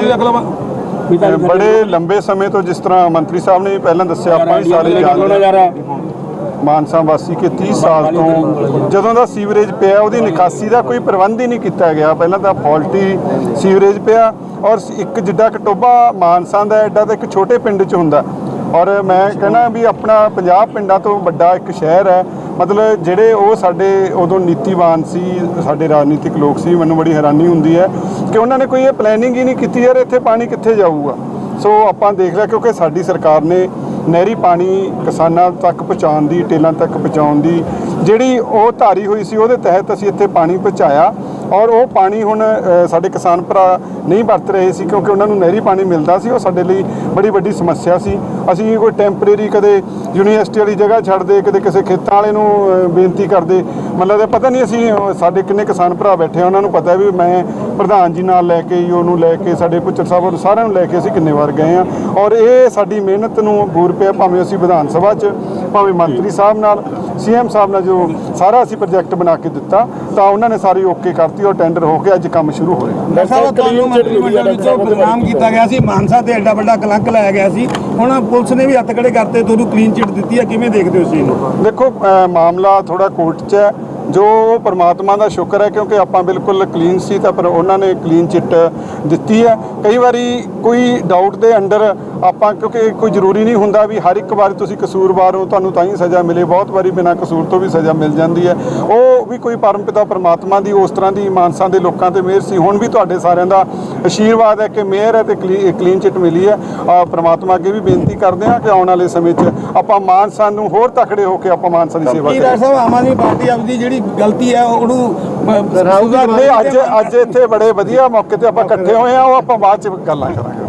ਕੋਈ ਅਗਲਾ ਵਾ- ਬੜੇ ਲੰਬੇ ਸਮੇਂ ਤੋਂ ਜਿਸ ਤਰ੍ਹਾਂ ਮੰਤਰੀ ਸਾਹਿਬ ਨੇ ਪਹਿਲਾਂ ਦੱਸਿਆ ਆਪਾਂ ਵੀ ਸਾਰੇ ਜਾਣਦੇ ਹਾਂ। ਮਾਨਸਾ ਵਾਸੀ ਕਿ 30 ਸਾਲ ਤੋਂ ਜਦੋਂ ਦਾ ਸੀਵਰੇਜ ਪਿਆ ਉਹਦੀ ਨਿਕਾਸੀ ਦਾ ਕੋਈ ਪ੍ਰਬੰਧ ਹੀ ਨਹੀਂ ਕੀਤਾ ਗਿਆ। ਪਹਿਲਾਂ ਤਾਂ ਫਾਲਟੀ ਸੀਵਰੇਜ ਪਿਆ ਔਰ ਇੱਕ ਜਿੱਡਾ ਕਟੋਬਾ ਮਾਨਸਾ ਦਾ ਐਡਾ ਤਾਂ ਇੱਕ ਛੋਟੇ ਪਿੰਡ 'ਚ ਹੁੰਦਾ। ਔਰ ਮੈਂ ਕਹਿੰਦਾ ਵੀ ਆਪਣਾ 50 ਪਿੰਡਾਂ ਤੋਂ ਵੱਡਾ ਇੱਕ ਸ਼ਹਿਰ ਹੈ ਮਤਲਬ ਜਿਹੜੇ ਉਹ ਸਾਡੇ ਉਦੋਂ ਨੀਤੀਵਾਨ ਸੀ, ਸਾਡੇ ਰਾਜਨੀਤਿਕ ਲੋਕ ਸੀ, ਮੈਨੂੰ ਬੜੀ ਹੈਰਾਨੀ ਹੁੰਦੀ ਹੈ ਕਿ ਉਹਨਾਂ ਨੇ ਕੋਈ ਇਹ ਪਲੈਨਿੰਗ ਹੀ ਨਹੀਂ ਕੀਤੀ ਯਾਰ ਇੱਥੇ ਪਾਣੀ ਕਿੱਥੇ ਜਾਊਗਾ। ਸੋ ਆਪਾਂ ਦੇਖ ਲਿਆ ਕਿਉਂਕਿ ਸਾਡੀ ਸਰਕਾਰ ਨੇ ਨਹਿਰੀ ਪਾਣੀ ਕਿਸਾਨਾਂ ਤੱਕ ਪਹੁੰਚਾਉਣ ਦੀ, ਟੇਲਾਂ ਤੱਕ ਪਹੁੰਚਾਉਣ ਦੀ ਜਿਹੜੀ ਉਹ ਧਾਰੀ ਹੋਈ ਸੀ, ਉਹਦੇ ਤਹਿਤ ਅਸੀਂ ਇੱਥੇ ਪਾਣੀ ਪਹੁੰਚਾਇਆ। ਔਰ ਉਹ ਪਾਣੀ ਹੁਣ ਸਾਡੇ ਕਿਸਾਨ ਭਰਾ ਨਹੀਂ ਵਰਤ ਰਹੇ ਸੀ ਕਿਉਂਕਿ ਉਹਨਾਂ ਨੂੰ ਨਹਿਰੀ ਪਾਣੀ ਮਿਲਦਾ ਸੀ ਉਹ ਸਾਡੇ ਲਈ ਬੜੀ ਵੱਡੀ ਸਮੱਸਿਆ ਸੀ। ਅਸੀਂ ਕੋਈ ਟੈਂਪਰੇਰੀ ਕਦੇ ਯੂਨੀਵਰਸਿਟੀ ਵਾਲੀ ਜਗ੍ਹਾ ਛੱਡਦੇ ਕਦੇ ਕਿਸੇ ਖੇਤਾਂ ਵਾਲੇ ਨੂੰ ਬੇਨਤੀ ਕਰਦੇ। ਮਤਲਬ ਪਤਾ ਨਹੀਂ ਅਸੀਂ ਸਾਡੇ ਕਿੰਨੇ ਕਿਸਾਨ ਭਰਾ ਬੈਠੇ ਆ, ਉਹਨਾਂ ਨੂੰ ਪਤਾ ਵੀ ਮੈਂ ਪ੍ਰਧਾਨ ਜੀ ਨਾਲ ਲੈ ਕੇ ਉਹਨੂੰ ਲੈ ਕੇ ਸਾਡੇ ਪੁੱਤਰ ਸਾਹਿਬ ਔਰ ਸਾਰਿਆਂ ਨੂੰ ਲੈ ਕੇ ਅਸੀਂ ਕਿੰਨੇ ਵਾਰ ਗਏ ਆ। ਔਰ ਇਹ ਸਾਡੀ ਮਿਹਨਤ ਨੂੰ ਬੂਰ ਪਿਆ ਭਾਵੇਂ ਅਸੀਂ ਵਿਧਾਨ ਸਭਾ 'ਚ ਭਾਵੇਂ ਮੰਤਰੀ ਸਾਹਿਬ ਨਾਲ ਸੀਐਮ ਸਾਹਿਬ ਨਾਲ ਜੋ ਸਾਰਾ ਅਸੀਂ ਪ੍ਰੋਜੈਕਟ ਬਣਾ ਕੇ ਦਿੱਤਾ ਤਾਂ ਉਹਨਾਂ ਨੇ ਸਾਰੀ ਓਕੇ ਕਰਤੀ। ਔਰ ਟੈਂਡਰ ਹੋ ਕੇ ਅੱਜ ਕੰਮ ਸ਼ੁਰੂ ਹੋ ਰਿਹਾ ਡਾਕਟਰ ਸਾਹਿਬ ਤੁਹਾਨੂੰ ਮੰਤਰੀ ਮੰਡਲ ਵਿੱਚੋਂ ਬਦਨਾਮ ਕੀਤਾ ਗਿਆ ਸੀ ਮਾਨਸਾ ਤੇ ਐਡਾ ਵੱਡਾ ਕਲੰਕ ਲਾਇਆ ਗਿਆ ਸੀ। ਹੁਣ ਪੁਲਿਸ ਨੇ ਵੀ ਹੱਥ ਖੜੇ ਕਰਤੇ ਤੁਹਾਨੂੰ ਕਲੀਨ ਚਿੱਟ ਦਿੱਤੀ ਹੈ ਕਿਵੇਂ ਦੇਖਦੇ ਹੋ ਇਸ ਚੀਜ਼ ਨੂੰ? ਦੇਖੋ ਮਾਮਲਾ ਥੋੜਾ ਕੋਰਟ 'ਚ ਹੈ। ਜੋ ਪਰਮਾਤਮਾ ਦਾ ਸ਼ੁਕਰ ਹੈ ਕਿਉਂਕਿ ਆਪਾਂ ਬਿਲਕੁਲ ਕਲੀਨ ਸੀ ਤਾਂ ਪਰ ਉਹਨਾਂ ਨੇ ਕਲੀਨ ਚਿੱਟ ਦਿੱਤੀ ਹੈ। ਕਈ ਵਾਰੀ ਕੋਈ ਡਾਊਟ ਦੇ ਅੰਡਰ ਆਪਾਂ ਕਿਉਂਕਿ ਕੋਈ ਜ਼ਰੂਰੀ ਨਹੀਂ ਹੁੰਦਾ ਵੀ ਹਰ ਇੱਕ ਵਾਰ ਤੁਸੀਂ ਕਸੂਰਵਾਰ ਹੋ ਤੁਹਾਨੂੰ ਤਾਂ ਹੀ ਸਜ਼ਾ ਮਿਲੇ। ਬਹੁਤ ਵਾਰੀ ਬਿਨਾਂ ਕਸੂਰ ਤੋਂ ਵੀ ਸਜ਼ਾ ਮਿਲ ਜਾਂਦੀ ਹੈ। ਉਹ ਵੀ ਕੋਈ ਪਰਮਪਿਤਾ ਪਰਮਾਤਮਾ ਦੀ ਉਸ ਤਰ੍ਹਾਂ ਦੀ ਮਾਨਸਾਂ ਦੇ ਲੋਕਾਂ ਤੇ ਮਿਹਰ ਸੀ। ਹੁਣ ਵੀ ਤੁਹਾਡੇ ਸਾਰਿਆਂ ਦਾ ਆਸ਼ੀਰਵਾਦ ਹੈ ਕਿ ਮਿਹਰ ਹੈ ਤੇ ਕਲੀਨ ਚਿੱਟ ਮਿਲੀ ਹੈ। ਪ੍ਰਮਾਤਮਾ ਅੱਗੇ ਵੀ ਬੇਨਤੀ ਕਰਦੇ ਹਾਂ ਕਿ ਆਉਣ ਵਾਲੇ ਸਮੇਂ 'ਚ ਆਪਾਂ ਮਾਨਸਾ ਨੂੰ ਹੋਰ ਤਕੜੇ ਹੋ ਕੇ ਆਪਾਂ ਮਾਨਸਾ ਦੀ ਸੇਵਾ ਕਰੀਏ। ਡਾਕਟਰ ਸਾਹਿਬ ਆਮ ਆਦਮੀ ਪਾਰਟੀ ਆਪਦੀ ਜਿਹੜੀ ਗਲਤੀ ਹੈ ਉਹਨੂੰ ਨਹੀਂ ਅੱਜ ਅੱਜ ਇੱਥੇ ਬੜੇ ਵਧੀਆ ਮੌਕੇ ਤੇ ਆਪਾਂ ਇਕੱਠੇ ਹੋਏ ਆ ਉਹ ਆਪਾਂ ਬਾਅਦ ਚ ਗੱਲਾਂ ਕਰਾਂਗੇ।